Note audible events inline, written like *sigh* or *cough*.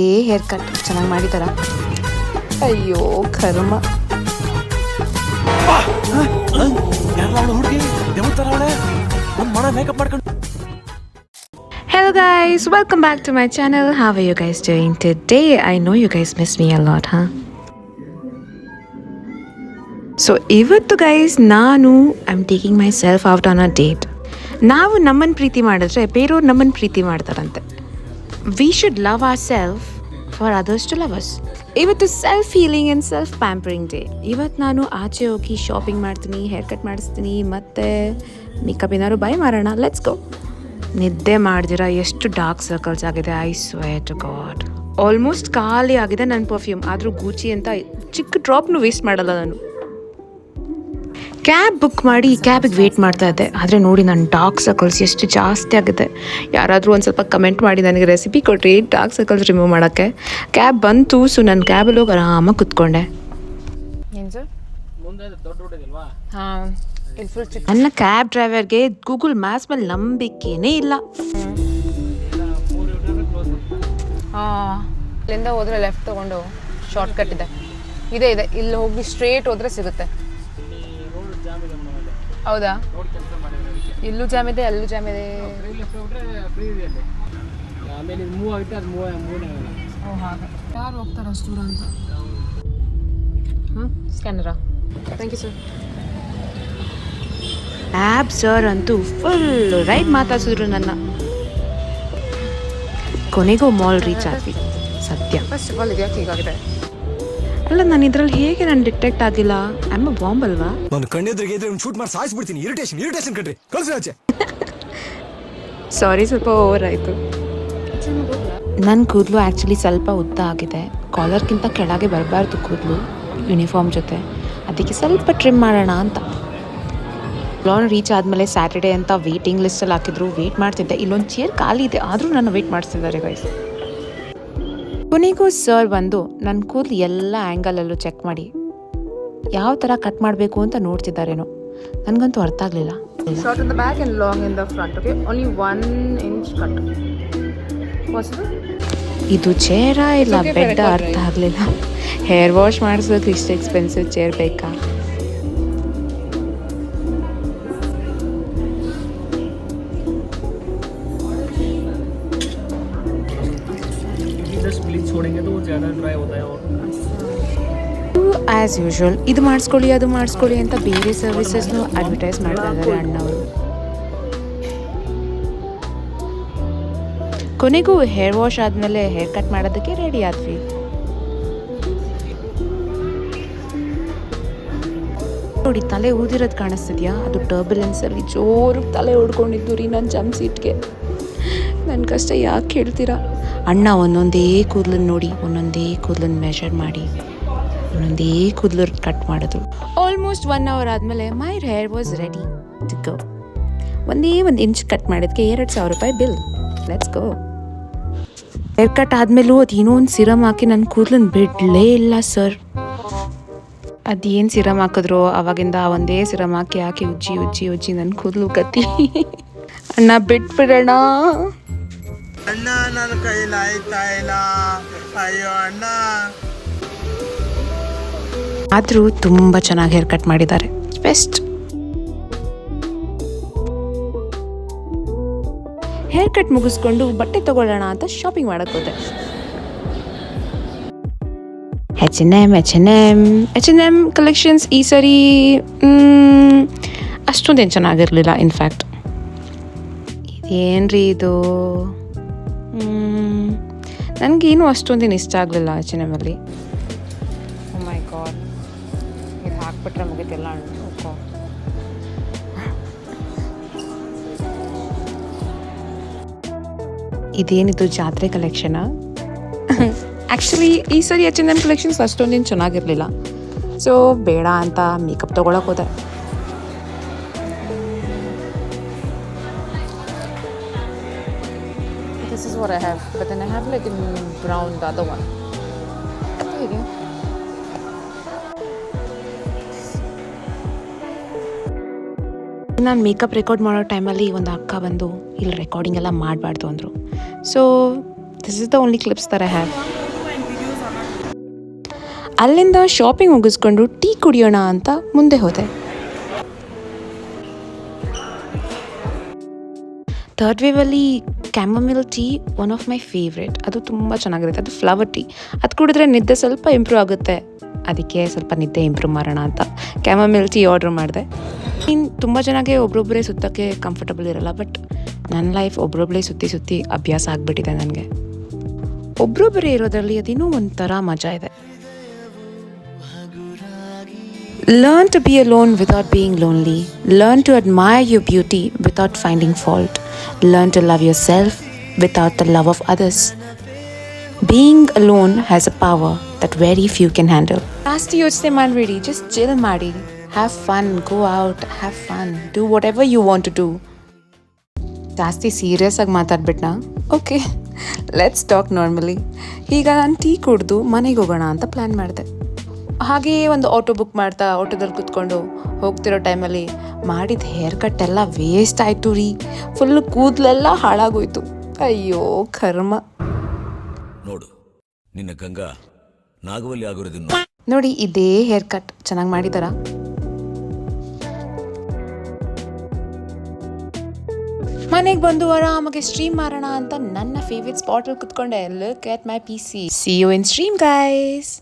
ಏ hair cut ಚೆನ್ನಾಗಿ ಮಾಡಿದಾರ ಅಯ್ಯೋ ಕರ್ಮ ಹುಡುಗಿ guys back to my channel. How are you guys doing today? I know you guys miss me a lot, huh? So ಇವತ್ತು guys ನಾನು I am taking my self out on a date ನಾವು ನಮ್ಮನ್ನು ಪ್ರೀತಿ ಮಾಡಿದ್ರೆ ಬೇರೆಯವ್ರು ನಮ್ಮನ್ನು ಪ್ರೀತಿ ಮಾಡ್ತಾರಂತೆ we should love our self for others to love us ಇವತ್ತು self healing and self pampering day ಇವತ್ತು ನಾನು ಆಚೆ ಹೋಗಿ ಶಾಪಿಂಗ್ ಮಾಡ್ತೀನಿ ಹೇರ್ ಕಟ್ ಮಾಡಿಸ್ತೀನಿ ಮತ್ತು ಮೇಕಪ್ ಏನಾದ್ರು ಬೈ ಮಾಡೋಣ ಲೆಟ್ಸ್ ಗೋ ನಿದ್ದೆ ಮಾಡ್ದಿರ, ಎಷ್ಟು ಡಾರ್ಕ್ ಸರ್ಕಲ್ಸ್ ಆಗಿದೆ I swear to god almost ಖಾಲಿ ಆಗಿದೆ ನನ್ನ ಪರ್ಫ್ಯೂಮ್ ಆದರೂ ಗೂಚಿ ಅಂತ ಚಿಕ್ಕ ಡ್ರಾಪ್ನು ವೇಸ್ಟ್ ಮಾಡಲ್ಲ ನಾನು. ಕ್ಯಾಬ್ ಬುಕ್ ಮಾಡಿ ಕ್ಯಾಬಿಗೆ ವೇಟ್ ಮಾಡ್ತಾ ಇದ್ದೆ. ಆದರೆ ನೋಡಿ ನನ್ನ ಡಾರ್ಕ್ ಸರ್ಕಲ್ಸ್ ಎಷ್ಟು ಜಾಸ್ತಿ ಆಗಿದೆ ಯಾರಾದರೂ ಒಂದು ಸ್ವಲ್ಪ ಕಮೆಂಟ್ ಮಾಡಿ ನನಗೆ ರೆಸಿಪಿ ಕೊಟ್ರಿ ಡಾರ್ಕ್ ಸರ್ಕಲ್ಸ್ ರಿಮೂವ್ ಮಾಡೋಕ್ಕೆ. ಕ್ಯಾಬ್ ಬಂತು ಸೊ ನನ್ನ ಕ್ಯಾಬಲ್ಲಿ ಹೋಗಿ ಆರಾಮಾಗಿ ಕುತ್ಕೊಂಡೆ. ನನ್ನ ಕ್ಯಾಬ್ ಡ್ರೈವರ್ಗೆ ಗೂಗಲ್ ಮ್ಯಾಪ್ಸ್ ಮೇಲೆ ನಂಬಿಕೆನೇ ಇಲ್ಲ. ಇಲ್ಲಿಂದ ಹೋದ್ರೆ ಲೆಫ್ಟ್ ತಗೊಂಡು ಶಾರ್ಟ್ ಕಟ್ ಇದೆ. ಇದೆ ಇದೆ. ಇಲ್ಲಿ ಹೋಗಿ ಸ್ಟ್ರೇಟ್ ಹೋದ್ರೆ ಸಿಗುತ್ತೆ. ಹೌದಾ? ಇಲ್ಲೂ ಜಾಮ್ ಇದೆ ಅಲ್ಲೂ ಜಾಮ್ ಇದೆ. ಆಮೇಲೆ ಮೂವ್ ಆಗುತ್ತೆ ಅದು ಮೂವ್ ಮೂವ್ ಓ ಹಾಗೆ. ಯಾರು ಹೋಗ್ತಾರ ಅಷ್ಟು ದೂರ ಅಂತ? ಹಾಂ ಸ್ಕ್ಯಾನರಾ ಥ್ಯಾಂಕ್ ಯು ಸರ್ ಸರ್ ಅಂತೂ ಫುಲ್ ರೈಟ್ ಮಾತಾಡ್ಸಿದ್ರು ನನ್ನ. ಕೊನೆಗೂ ಮಾಲ್ ರೀಚ್ ಆದ್ವಿ ಸತ್ಯ. ಫಸ್ಟ್ ಆಫ್ ಆಲ್ ಇದು ಯಾಕೆ ಹೀಗಾಗಿದೆ? ಅಲ್ಲ ನಾನು ಇದ್ರಲ್ಲಿ ಹೇಗೆ ನಾನು ಡಿಟೆಕ್ಟ್ ಆಗಿಲ್ಲ ಆಮ್ ಅ ಬಾಂಬ್ ಅಲ್ವಾ? ನಾನು ಕಣ್ಣೆದ್ರಿಗೆ ಇದ್ರೆ ಶೂಟ್ ಮಾಡಿ ಸಾಯಿಸ್ಬಿಡ್ತೀನಿ. ಇರಿಟೇಷನ್ ಇರಿಟೇಷನ್ ಕಣ್ರಿ. ಕಳ್ಸಿ ಆಚೆ. *laughs* ಸಾರಿ ಸ್ವಲ್ಪ ಓವರ್ ಆಯಿತು. ನನ್ನ ಕೂದಲು ಆ್ಯಕ್ಚುಲಿ ಸ್ವಲ್ಪ ಉದ್ದ ಆಗಿದೆ. ಕಾಲರ್ಗಿಂತ ಕೆಳಗೆ ಬರಬಾರ್ದು ಕೂದಲು ಯೂನಿಫಾರ್ಮ್ ಜೊತೆ. ಅದಕ್ಕೆ ಸ್ವಲ್ಪ ಟ್ರಿಮ್ ಮಾಡೋಣ ಅಂತ. ಲಾನ್ ರೀಚ್ ಆದಮೇಲೆ ಸ್ಯಾಟರ್ಡೆ ಅಂತ ವೇಟಿಂಗ್ ಲಿಸ್ಟಲ್ಲಿ ಹಾಕಿದ್ರು. ವೇಟ್ ಮಾಡ್ತಿದ್ದೆ. ಇಲ್ಲೊಂದು ಚೇರ್ ಖಾಲಿ ಇದೆ. ಆದರೂ ನಾನು ವೇಟ್ ಮಾಡಿಸ್ತಿದ್ದಾರೆ ಗೈಸ್ ಕೊನೆಗೂ ಸರ್ ಬಂದು ನನ್ನ ಕೂದಲು ಎಲ್ಲ ಆ್ಯಂಗಲಲ್ಲೂ ಚೆಕ್ ಮಾಡಿ. ಯಾವ ಥರ ಕಟ್ ಮಾಡಬೇಕು ಅಂತ ನೋಡ್ತಿದ್ದಾರೇನೋ. ನನಗಂತೂ ಅರ್ಥ ಆಗಲಿಲ್ಲ. Short in the back and long in the front okay only one inch cut ಇದು ಚೇರಾ ಇಲ್ಲ? ಬೆಡ್ ಅರ್ಥ ಆಗಲಿಲ್ಲ. ಹೇರ್ ವಾಶ್ ಮಾಡಿಸೋಕೆ ಇಷ್ಟು ಎಕ್ಸ್ಪೆನ್ಸಿವ್ ಚೇರ್ ಬೇಕಾ? छोड़ेंगे तो वो ज़्यादा ड्राई होता है और ಆ್ಯಸ್ ಯೂಶುವಲ್ ಇದು ಮಾಡಿಸ್ಕೊಳ್ಳಿ ಅದು ಮಾಡಿಸ್ಕೊಳ್ಳಿ ಅಂತ ಬೇರೆ ಸರ್ವಿಸಸ್ನು ಅಡ್ವರ್ಟೈಸ್ ಮಾಡ್ತಾ ಇದ್ದಾರೆ ಅಣ್ಣವರು ಕೊನೆಗೂ ಹೇರ್ ವಾಶ್ ಆದಮೇಲೆ ಹೇರ್ ಕಟ್ ಮಾಡೋದಕ್ಕೆ ರೆಡಿ ಆದ್ವಿ ನೋಡಿ ತಲೆ ಊದಿರೋದು ಕಾಣಿಸ್ತಿದ್ಯಾ ಅದು ಟರ್ಬುಲೆನ್ಸಲ್ಲಿ ಜೋರು ತಲೆ ಹೊಡ್ಕೊಂಡಿದ್ದು ರೀ ನನ್ನ ಜಮ್ ಸೀಟ್ಗೆ ನನ್ನ ಕಷ್ಟ ಯಾಕೆ ಹೇಳ್ತೀರಾ ಅಣ್ಣ ಒಂದೊಂದೇ ಕೂದಲನ್ನು ನೋಡಿ, ಒಂದೊಂದೇ ಕೂದಲನ್ನು ಮೆಷರ್ ಮಾಡಿ, ಒಂದೊಂದೇ ಕೂದಲು ಕಟ್ ಮಾಡಿದ್ರು ಆಲ್ಮೋಸ್ಟ್ ಒನ್ ಅವರ್ ಆದಮೇಲೆ my hair was ready to go ಒಂದೇ ಒಂದು ಇಂಚ್ ಕಟ್ ಮಾಡೋದಕ್ಕೆ ಎರಡು ಸಾವಿರ ರೂಪಾಯಿ bill let's go hair cut ಆದಮೇಲೂ ಅದು ಏನೋ ಸಿರಮ್ ಹಾಕಿ ನನ್ನ ಕೂದಲನ್ನು ಬಿಡಲೇ ಇಲ್ಲ ಸರ್ ಅದೇನು ಸಿರಮ್ ಹಾಕಿದ್ರು, ಅವಾಗಿಂದ ಒಂದೇ ಸಿರಮ್ ಹಾಕಿ ಹಾಕಿ ಉಜ್ಜಿ ಉಜ್ಜಿ ಉಜ್ಜಿ ನನ್ನ ಕೂದಲು ಕತ್ತಿ ಅಣ್ಣ ಬಿಟ್ಬಿಡೋಣ ಅಣ್ಣ, ನನ್ನ ಇಲ್ಲ? ಅಯ್ಯೋ ಅಣ್ಣ. ಆದರೂ ತುಂಬ ಚೆನ್ನಾಗಿ ಹೇರ್ ಕಟ್ ಮಾಡಿದ್ದಾರೆ. ಬೆಸ್ಟ್ ಹೇರ್ ಕಟ್ ಮುಗಿಸ್ಕೊಂಡು ಬಟ್ಟೆ ತಗೊಳ್ಳೋಣ ಅಂತ ಶಾಪಿಂಗ್ ಮಾಡಕ್ಕೆ ಹೋದೆ. H N M H N M H N M collections ಈ ಸರಿ ಅಷ್ಟೊಂದೇನು ಚೆನ್ನಾಗಿರಲಿಲ್ಲ ಇನ್ಫ್ಯಾಕ್ಟ್ ಇದೇನ್ರಿ ಇದು? ನನಗೇನು ಅಷ್ಟೊಂದೇನು ಇಷ್ಟ ಆಗಲಿಲ್ಲ ಎಚ್ ಎನ್ ಎಮ್ಮಲ್ಲಿ ಓ ಮೈ ಗಾಡ್ ಇದು ಹಾಕ್ಬಿಟ್ರೆ ಮುಗಿತಿಲ್ಲ ಇದೇನಿದು ಜಾತ್ರೆ ಕಲೆಕ್ಷನಾ ಆ್ಯಕ್ಚುಲಿ ಈ ಸರಿ ಎಚ್ ಎನ್ ಎಂ ಕಲೆಕ್ಷನ್ಸ್ ಅಷ್ಟೊಂದೇನು ಚೆನ್ನಾಗಿರಲಿಲ್ಲ. ಸೊ ಬೇಡ ಅಂತ ಮೇಕಪ್ ತೊಗೊಳಕ್ಕೆ ಹೋದೆ. What I have, but then I have like in brown the other one. ಹೇಗೆ ನಾನು ಮೇಕಪ್ ರೆಕಾರ್ಡ್ ಮಾಡೋ ಟೈಮಲ್ಲಿ ಒಂದು ಅಕ್ಕ ಬಂದು ಇಲ್ಲಿ ರೆಕಾರ್ಡಿಂಗ್ ಎಲ್ಲ ಮಾಡಬಾರ್ದು ಅಂದರು. So this is the only clips ಥರ ಹ್ಯಾವ್ ಅಲ್ಲಿಂದ ಶಾಪಿಂಗ್ ಮುಗಿಸ್ಕೊಂಡು ಟೀ ಕುಡಿಯೋಣ ಅಂತ ಮುಂದೆ ಹೋದೆ. Third ವೇವಲ್ಲಿ chamomile tea one of my favourite ಅದು ತುಂಬ ಚೆನ್ನಾಗಿರುತ್ತೆ. ಅದು ಫ್ಲವರ್ ಟೀ ಅದು ಕುಡಿದ್ರೆ ನಿದ್ದೆ ಸ್ವಲ್ಪ ಇಂಪ್ರೂವ್ ಆಗುತ್ತೆ. ಅದಕ್ಕೆ ಸ್ವಲ್ಪ ನಿದ್ದೆ ಇಂಪ್ರೂವ್ ಮಾಡೋಣ ಅಂತ ಕ್ಯಾಮಮಿಲ್ ಟೀ ಆರ್ಡ್ರ್ ಮಾಡಿದೆ. ಇನ್ನು ತುಂಬ ಜನಕ್ಕೆ ಒಬ್ರೊಬ್ಬರೇ ಸುತ್ತಕ್ಕೆ ಕಂಫರ್ಟಬಲ್ ಇರಲ್ಲ ಬಟ್ ನನ್ನ ಲೈಫ್ ಒಬ್ರೊಬ್ಬರೇ ಸುತ್ತಿ ಸುತ್ತಿ ಅಭ್ಯಾಸ ಆಗಿಬಿಟ್ಟಿದೆ ನನಗೆ. ಒಬ್ರೊಬ್ಬರೇ ಇರೋದ್ರಲ್ಲಿ ಅದೇನೋ ಒಂಥರ ಮಜಾ ಇದೆ. Learn to be alone without being lonely. Learn to admire your beauty without finding fault. Learn to love yourself without the love of others. Being alone has a power that very few can handle. ಜಾಸ್ತಿ ಯೋಚನೆ ಮಾಡಬೇಡಿ just chill ಮಾಡಿ have fun go out have fun do whatever you want to do ಜಾಸ್ತಿ serious ಆಗಿ ಮಾತಾಡ್ಬಿಟ್ನಾ okay let's talk normally ಈಗ ನಾನು tea ಕುಡಿದು ಮನೆಗೆ ಹೋಗೋಣ ಅಂತ ಪ್ಲ್ಯಾನ್ ಮಾಡಿದೆ ಹಾಗೆಯೇ ಒಂದು ಆಟೋ ಬುಕ್ ಮಾಡ್ತಾ ಆಟೋದಲ್ಲಿ ಕೂತ್ಕೊಂಡು ಹೋಗ್ತಿರೋ ಟೈಮಲ್ಲಿ ಮಾಡಿದ ಹೇರ್ ಕಟ್ ಎಲ್ಲ ವೇಸ್ಟ್ ಆಯಿತು ರೀ. ಫುಲ್ ಕೂದಲೆಲ್ಲ ಹಾಳಾಗೋಯ್ತು. ಅಯ್ಯೋ ಕರ್ಮ. ನೋಡು ನಿನ್ನ ಗಂಗಾ ನಾಗವಲ್ಲಿ ಆಗಿರೋದನ್ನು ನೋಡಿ. ಇದೇ ಹೇರ್ ಕಟ್ ಚೆನ್ನಾಗಿ ಮಾಡಿದಾರ? ಮನೆಗೆ ಬಂದು ಆರಾಮಾಗಿ ಸ್ಟ್ರೀಮ್ ಮಾಡೋಣ ಅಂತ ನನ್ನ ಫೇವ್ರೆಟ್ ಸ್ಪಾಟಲ್ಲಿ ಕುತ್ಕೊಂಡೆ. Look at my P C C U in stream guys